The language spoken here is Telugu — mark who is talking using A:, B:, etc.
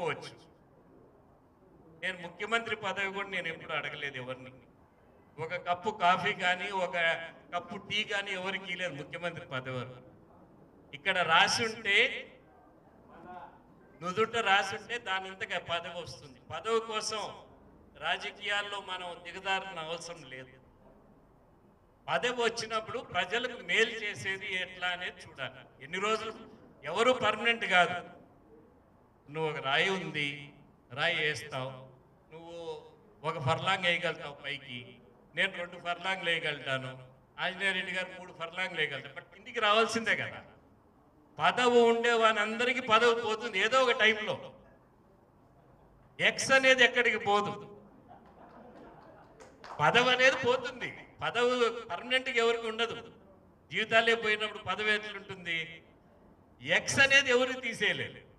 A: వెళ్ళిపోవచ్చు నేను ముఖ్యమంత్రి పదవి కూడా నేను ఎప్పుడు అడగలేదు ఎవరిని. ఒక కప్పు కాఫీ కానీ ఒక కప్పు టీ కానీ ఎవరికి లేదు ముఖ్యమంత్రి పదవి ఇక్కడ రాసి ఉంటే నుదుట రాసి ఉంటే దాని ఇంతగా పదవి వస్తుంది. పదవి కోసం రాజకీయాల్లో మనం దిగదారిన అవసరం లేదు. పదవి వచ్చినప్పుడు ప్రజలకు మేలు చేసేది ఎట్లా అనేది చూడాలి. ఎన్ని రోజులు ఎవరు పర్మనెంట్ కాదు. నువ్వు ఒక రాయి ఉంది రాయి వేస్తావు. నువ్వు ఒక ఫర్లాంగ్ వేయగలుగుతావు పైకి. నేను రెండు ఫర్లాంగ్ వేయగలుగుతాను. ఆంజనేయ రెడ్డి గారు మూడు ఫర్లాంగ్ వేయగలుగుతాను బట్ ఇంటికి రావాల్సిందే కదా. పదవు ఉండే వానందరికీ పదవి పోతుంది ఏదో ఒక టైంలో. ఎక్స్ అనేది ఎక్కడికి పోదు. పదవి అనేది పోతుంది. పదవి పర్మనెంట్గా ఎవరికి ఉండదు. జీవితాలే పోయినప్పుడు పదవి ఎట్లుంటుంది? ఎక్స్ అనేది ఎవరికి తీసేయలేదు.